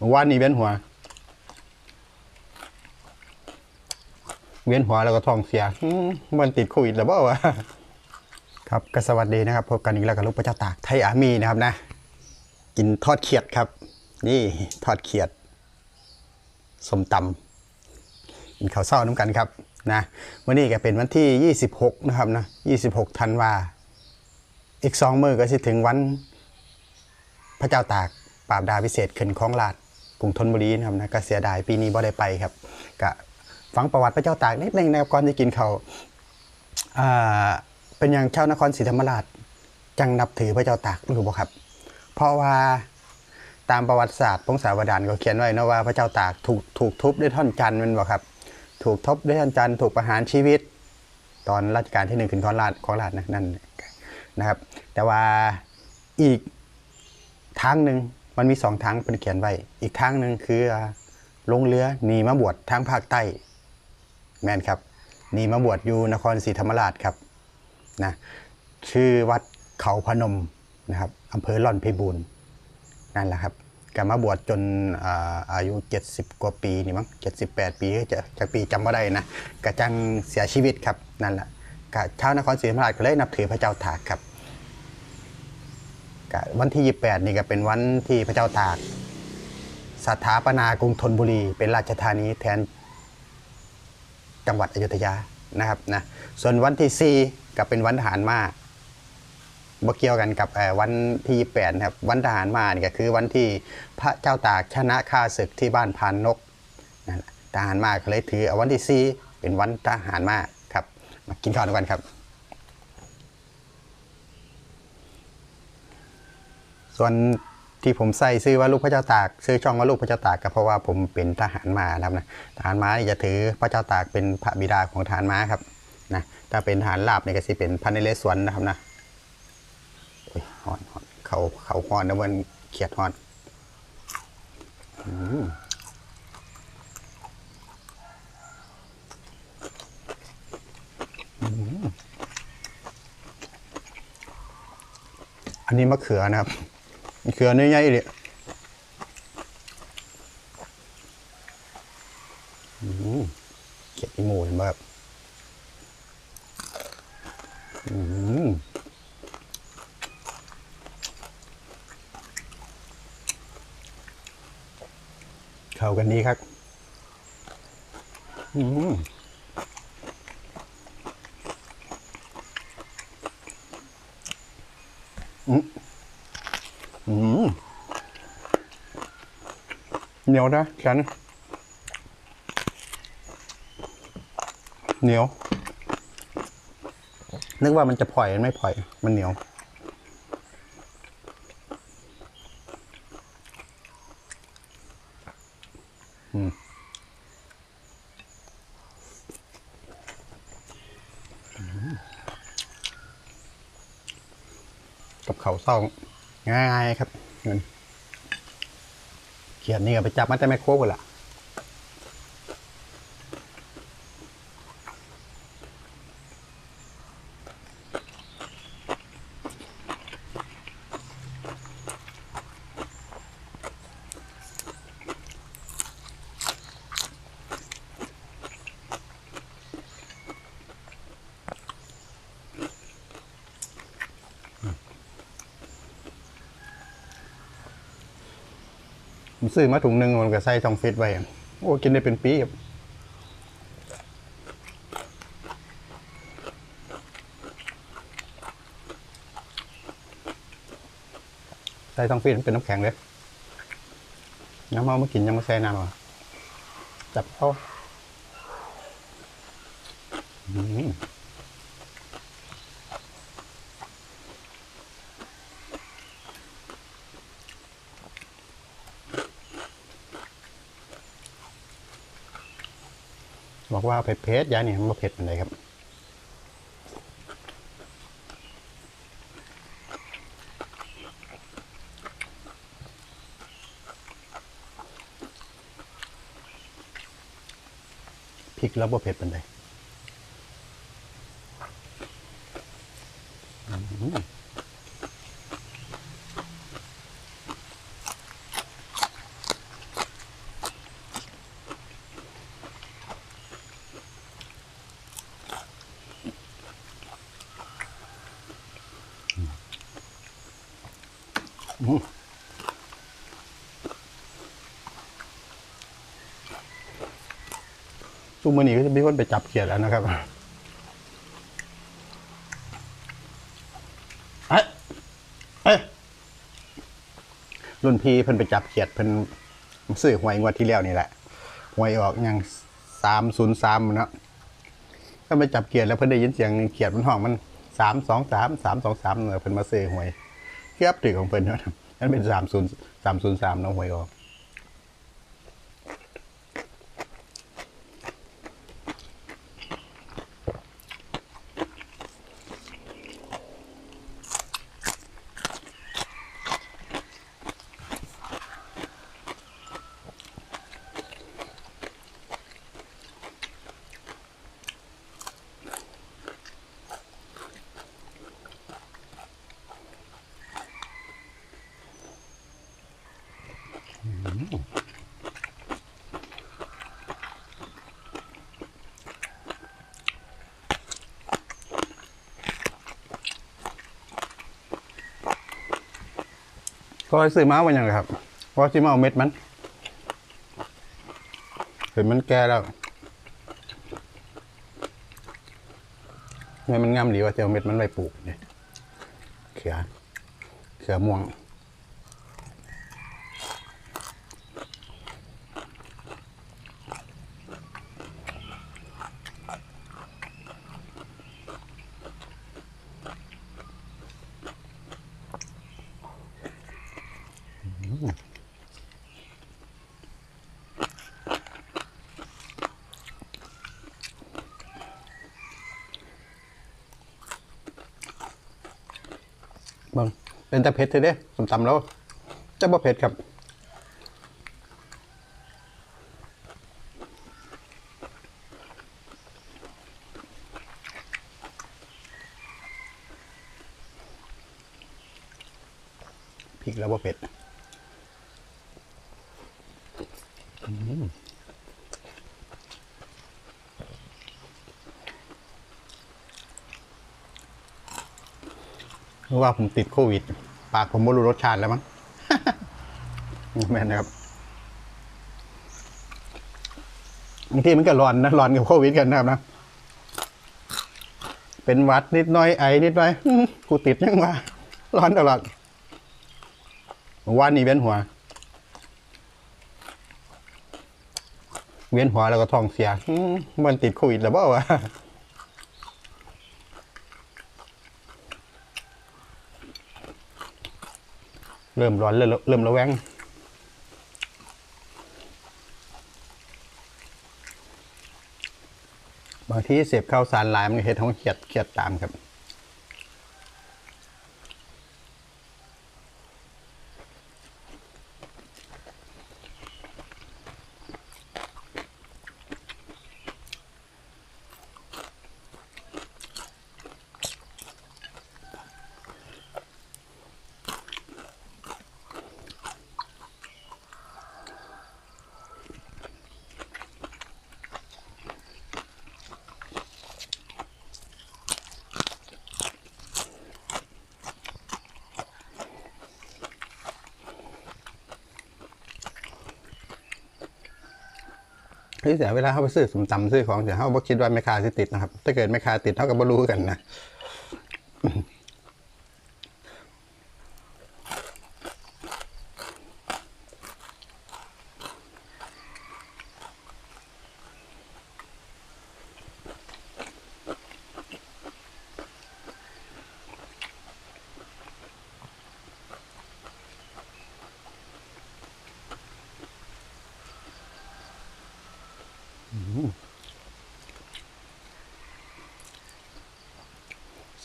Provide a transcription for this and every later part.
เมื่อวานนี้เวียนหัว เวียนหัวแล้วก็ท้องเสียมันติดโควิดหรือเปล่าวะครับก็สวัสดีนะครับพบกันอีกแล้วกับลูกพระเจ้าตากไทยอามีนะครับนะ กินทอดเขียดครับ นี่ทอดเขียดสมตำกินข้าวเศร้าน้ำกันครับนะวันนี้ก็เป็นวันที่ 26 นะครับนะ26ธันวาอีกสองมือก็สิถึงวันพระเจ้าตากปราบดาพิเศษขึ้นของลาด กรุงธนบุรีนะครับนะก็เสียดายปีนี้บ่ได้ไปครับก็ฟังประวัติพระเจ้าตากนิดนึงนะครับก่อนจะกินเขาเป็นอย่างชาวนครศรีธรรมราชจังนับถือพระเจ้าตากรู้บ่ครับ เพราะว่าตามประวัติศาสตร์พงศาวดารก็เขียนไว้นะว่าพระเจ้าตากถูกถูกทุบด้วยท่อนจันทร์แมันบ่ครับถูกทุบด้วยท่อนจันทร์ถูกประหารชีวิต ตอนรัชกาลที่หนึ่งขึ้นของราชของราชนะนั่นนะครับ แต่ว่าอีกทางหนึ่ง มันมีสองทางเป็นเขียนไว้อีกทางหนึ่งคือลงเรือหนีมาบวชทางภาคใต้ แมนครับหนีมาบวชอยู่นครศรีธรรมราชครับนะชื่อวัดเขาพนมนะครับอำเภอหล่อนพิบูรณ์นั่นแหละครับก็มาบวชจนอายุ 70 กว่าปีนี่มั้ง78 ปีจะจากปีจำไม่ได้นะกระจังเสียชีวิตครับนั่นแหละชาวนครศรีธรรมราชก็เลยนับถือพระเจ้าตากครับ วันที่ 28 นี่ก็เป็นวันที่พระเจ้าตากสถาปนากรุงธนบุรี เป็นราชธานีแทนจังหวัดอยุธยานะครับนะส่วนวันที่4ก็เป็นวันทหารมาบ่เกี่ยวกันกับวันที่ 28ครับวันทหารมานี่ก็คือวันที่พระเจ้าตากชนะข้าศึกที่บ้านพานนกนะทหารมาก็เลยถือเอาวันที่4เป็นวันทหารมาครับมากินข้าวด้วยกันครับ ส่วนที่ผมใส่ซื้อว่าลูกพระเจ้าตาก ซื้อช่องว่าลูกพระเจ้าตากก็เพราะว่าผมเป็นทหารมานะครับนะทหารม้านี่จะถือพระเจ้าตากเป็นพระบิดาของทหารม้าครับนะถ้าเป็นทหารลาบเนี่ยก็สิเป็นพระนเรศวรนะครับนะโอ้ยฮอนฮอนเขาเขาฮอนนะมันเขียดฮอนอันนี้มะเขือนะครับ เขือนื้อใหญ่เลยเขียดอีหมูเห็นไหมครับเข้ากันดีครับอืมอืม เหนียวนะฉันเหนียว นึกว่ามันจะปล่อยมันไม่ปล่อย มันเหนียว อืมกับเขาเศร้า ง่ายๆครับเงินเขียนนี่ก็ไปจับมาแต่ไม่โครบกันละ ผมซื้อมาถุงหนึ่งมันก็ใส่ช่องฟิตไว้โอ้กินได้เป็นปีครับใส่ช่องฟิตมันเป็นน้ำแข็งเลยน้ำเอามากินยังมาใส่น้ำหรอจับเข้าอื บอกว่าเผ็ดเผ็ดๆยาเนี่ยมันบ่เผ็ดอะไรครับพริกแล้วบ่เผ็ดเป็นไร ซุมมือนี้ก็จะมีคนไปจับเขียดแล้วนะครับเอ้ยเอ้ยรุ่นพี่เพิ่นไปจับเขียดเพิ่นซื้อหวยงวดที่แล้วนี่แหละหวยออกยังสามศูนย์สามนะก็ไปจับเขียดแล้วเพิ่นได้ยินเสียงเขียดมันห้องมันสามสองสามสามสองสามเพิ่นมาซื้อหวย เทียบถือของเพิ่นเนาะนั่นเป็นสามศูนย์สามศูนย์สามน้องหวยออก ก็ซื้อมาวันยังไงครับเพราะที่มาเอาเม็ดมัน เห็นมันแก่แล้วเม็ดมันงามดีว่าจะเอาเม็ดมันไปปลูกเนี่ยเขือเขือม่วง เบิ่ง เป็นแต่เผ็ดเลยเด้สมตำแล้วจะบ่เผ็ดครับพริกแล้วบ่เผ็ดอืม เพราะว่าผมติดโควิด ปากผมไม่รู้รสชาติแล้วมั้งแม่นนะครับบางทีมันก็ร้อนนะร้อนกับโควิดกันนะครับนะเป็นวัดนิดหน้อยไอนิดหน้อยกูติดยังวะร้อนตลอดวันนี้เวียนหัว เวียนหัวแล้วก็ท้องเสียมันติดโควิดหรือเปล่าวะ เริ่มร้อนเริ่มเริ่มระแวงบางทีเสพข้าวสารหลายมันเห็ดท้องเขียดเขียดตามครับ เฮ้ยแต่เวลาเข้าไปซื้อสมตำซื้อของเสียเข้าบ่คิดว่าแม่ค้าสิติดนะครับ ถ้าเกิดแม่ค้าติดเท่ากับ่รู้กันนะ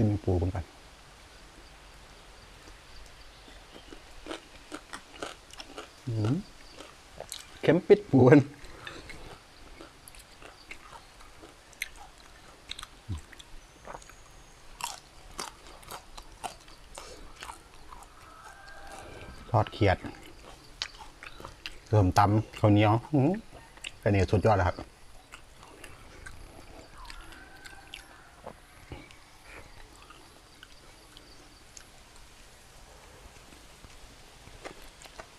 ซิมปูกันกันเข็มปิดปูนทอดเขียดเริ่มตำข้าวเหนียวอื้อก็นี่สุดยอดแล้วครับ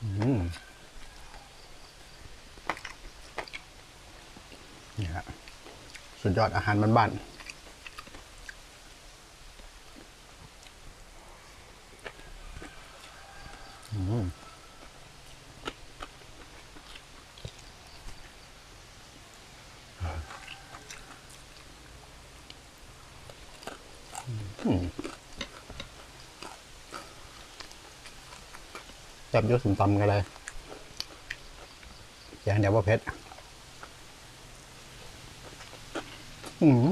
อืมนี่ฮะสุดย อดอาหารบ้านๆจับยศสมตำกันเลยอย่างเดียวว่าเพชร อืม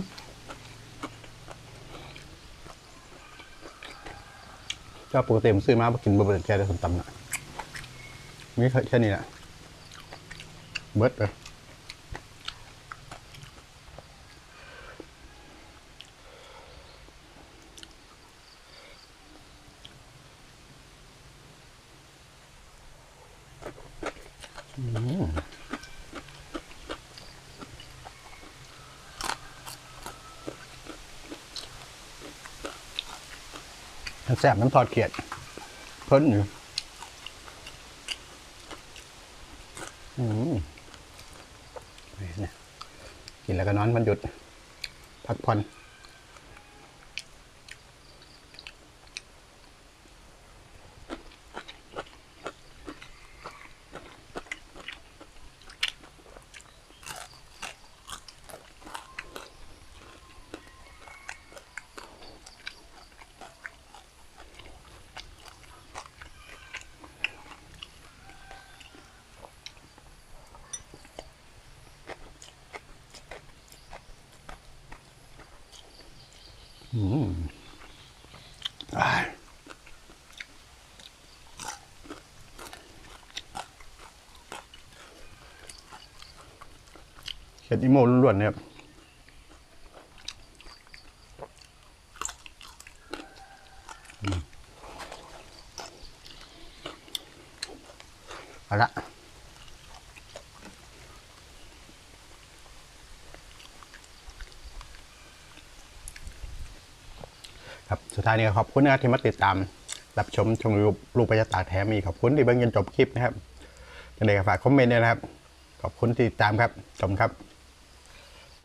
เจ้าปกติผมซื้อมามากินบะเบิดแค่ได้สมตำนะมีแค่แค่นี้แหละเบิดเลยมั แซ่บน้ำทอดเขียด เพิ่นอยู่อืมกินแล้วก็นอนมันหยุด พักผ่อน เขียดอีโมล้วนๆเนี่ยครับอืมเอาละ ครับ สุดท้ายนี้ขอบคุณนะครับที่มาติดตาม รับชมชมรูปรูปประยาตาแถมมีขอบคุณที่เบิ่งจนจบคลิปนะครับยังไงก็ฝากคอมเมนต์ด้วยนะครับ ขอบคุณที่ติดตามครับชมครับ